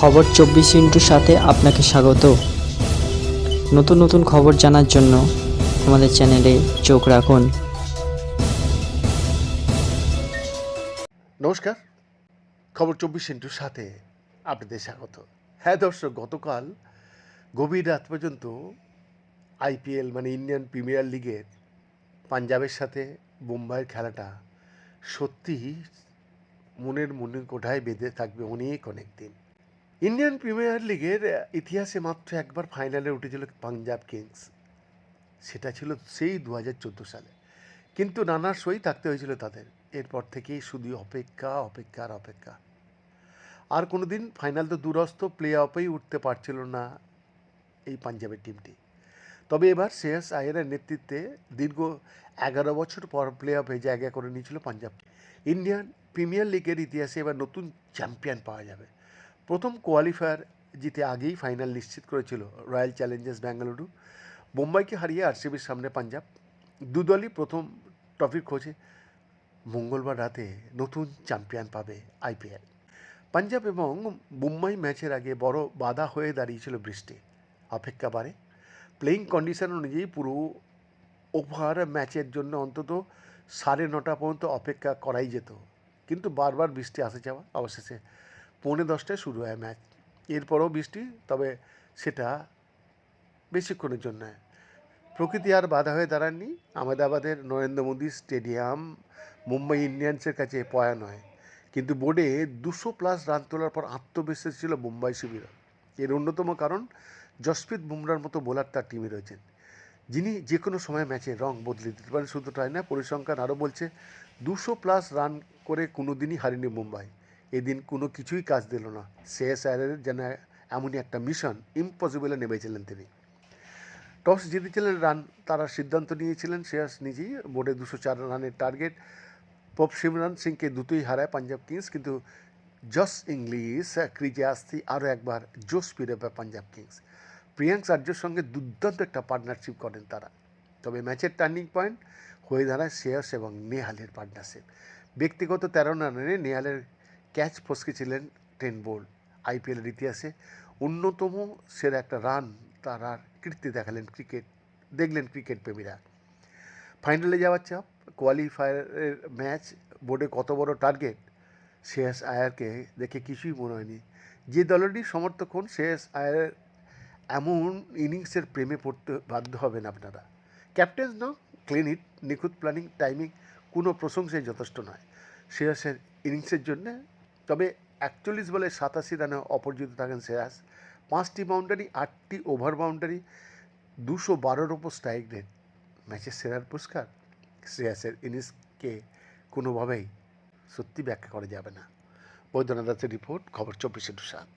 খবর চব্বিশ ইন্টুর সাথে আপনাকে স্বাগত। নতুন নতুন খবর জানার জন্য আমাদের চ্যানেলে চোখ রাখুন। নমস্কার। খবর চব্বিশ ইন্টুর সাথে আপনাদের স্বাগত। হ্যাঁ দর্শক, গতকাল গভীর রাত পর্যন্ত আইপিএল মানে ইন্ডিয়ান প্রিমিয়ার লিগের পাঞ্জাবের সাথে মুম্বাইয়ের খেলাটা সত্যি মনের মনের কোঠায় বেঁধে থাকবে অনেক অনেক দিন। ইন্ডিয়ান প্রিমিয়ার লিগের ইতিহাসে মাত্র একবার ফাইনালে উঠেছিল পাঞ্জাব কিংস সেটা ছিল সেই দু হাজার চোদ্দ সালে। কিন্তু নানা সই থাকতে হয়েছিল তাদের। এরপর থেকেই শুধু অপেক্ষা অপেক্ষা আর অপেক্ষা। আর কোনো দিন ফাইনাল তো দূরস্থ প্লে অফেই উঠতে পারছিল না এই পাঞ্জাবের টিমটি তবে এবার শেষ আয়ারের নেতৃত্বে দীর্ঘ এগারো বছর পর প্লে অফে জায়গা করে নিয়েছিল পাঞ্জাব ইন্ডিয়ান প্রিমিয়ার লিগের ইতিহাসে এবার নতুন চ্যাম্পিয়ন পাওয়া যাবে। প্রথম কোয়ালিফায়ার জিতে আগেই ফাইনাল নিশ্চিত করেছিল রয়্যাল চ্যালেঞ্জার্স বেঙ্গালুরু মুম্বাইকে হারিয়ে আরসিবির সামনে পাঞ্জাব। দুদলই প্রথম ট্রফির খোঁজে। মঙ্গলবার রাতে নতুন চ্যাম্পিয়ন পাবে আইপিএল। পাঞ্জাব এবং মুম্বাই ম্যাচের আগে বড় বাধা হয়ে দাঁড়িয়েছিল বৃষ্টি। অপেক্ষা বাড়ে। প্লেয়িং কন্ডিশন অনুযায়ী পুরো ওভার ম্যাচের জন্য অন্তত সাড়ে নটা পর্যন্ত অপেক্ষা করাই যেত। কিন্তু বারবার বৃষ্টি আসে যাওয়া অবশেষে পৌনে দশটায় শুরু হয় ম্যাচ। এরপরও বৃষ্টি, তবে সেটা বেশিক্ষণের জন্য। প্রকৃতি আর বাধা হয়ে দাঁড়াননি। আহমেদাবাদের নরেন্দ্র মোদী স্টেডিয়াম মুম্বাই ইন্ডিয়ান্সের কাছে পয়া নয়। কিন্তু বোর্ডে দুশো প্লাস রান তোলার পর আত্মবিশ্বাস ছিল মুম্বাই শিবির এর অন্যতম কারণ জসপ্রীত বুমরার মতো বোলার তার টিমে রয়েছেন। যিনি যে কোনো সময় ম্যাচে রং বদলে দিতে পারেন, শুধু তাই না পরিসংখ্যান আরও বলছে, দুশো প্লাস রান করে কোনো দিনই হারেনি মুম্বাই। এদিন কোনো কিছুই কাজ দিল না। আয়ারের যেন এমনই একটা মিশন ইম্পসিবলে নেমেছিলেন তিনি। টস জিতেছিলেন রান, তারা সিদ্ধান্ত নিয়েছিলেন শেয়াস নিজেই। বোর্ডে দুশো চার রানের টার্গেট পপ সিমরান সিংকে দুটোই হারায় পাঞ্জাব কিংস, কিন্তু জস ইংলিশ, ক্রিজে আসতে আরও একবার জোশ ফিরে পায় পাঞ্জাব কিংস। প্রিয়াঙ্ক আর্যর সঙ্গে দুর্দান্ত একটা পার্টনারশিপ করেন তারা। তবে ম্যাচের টার্নিং পয়েন্ট হয়ে দাঁড়ায় শ্রেয়স এবং নেহালের পার্টনারশিপ ব্যক্তিগত তেরো রানে নেহালের ক্যাচ ফসকেছিলেন টেন বোল্ড আইপিএলের ইতিহাসে। অন্যতম সেরা একটা রান তার আর কীর্তি দেখালেন ক্রিকেট, দেখলেন ক্রিকেট প্রেমীরা। ফাইনালে যাওয়ার চাপ, কোয়ালিফায়ারের ম্যাচ, বোর্ডে কত বড় টার্গেট শেষ আয়ারকে দেখে কিছুই মনে হয়নি। যে দলেরই সমর্থক হন শেষ আয়ারের এমন ইনিংসের প্রেমে পড়তে বাধ্য হবেন আপনারা। ক্যাপ্টেন্স নাও ক্লিনিট নিখুঁত প্ল্যানিং, টাইমিং, কোনো প্রশংসাই যথেষ্ট নয়। শ্রেয়াসের ইনিংসের জন্যে তবে একচল্লিশ বলে সাতাশি রানে অপরাজিত থাকেন শ্রেয়াস পাঁচটি বাউন্ডারি আটটি ওভার বাউন্ডারি দুশো বারোর ওপর স্ট্রাইক রেট ম্যাচের সেরার পুরস্কার শ্রেয়াসের ইনিংসকে কোনোভাবেই সত্যি ব্যাখ্যা করা যাবে না। বৈদ্যনাথ দাসের রিপোর্ট, খবর চব্বিশে সাত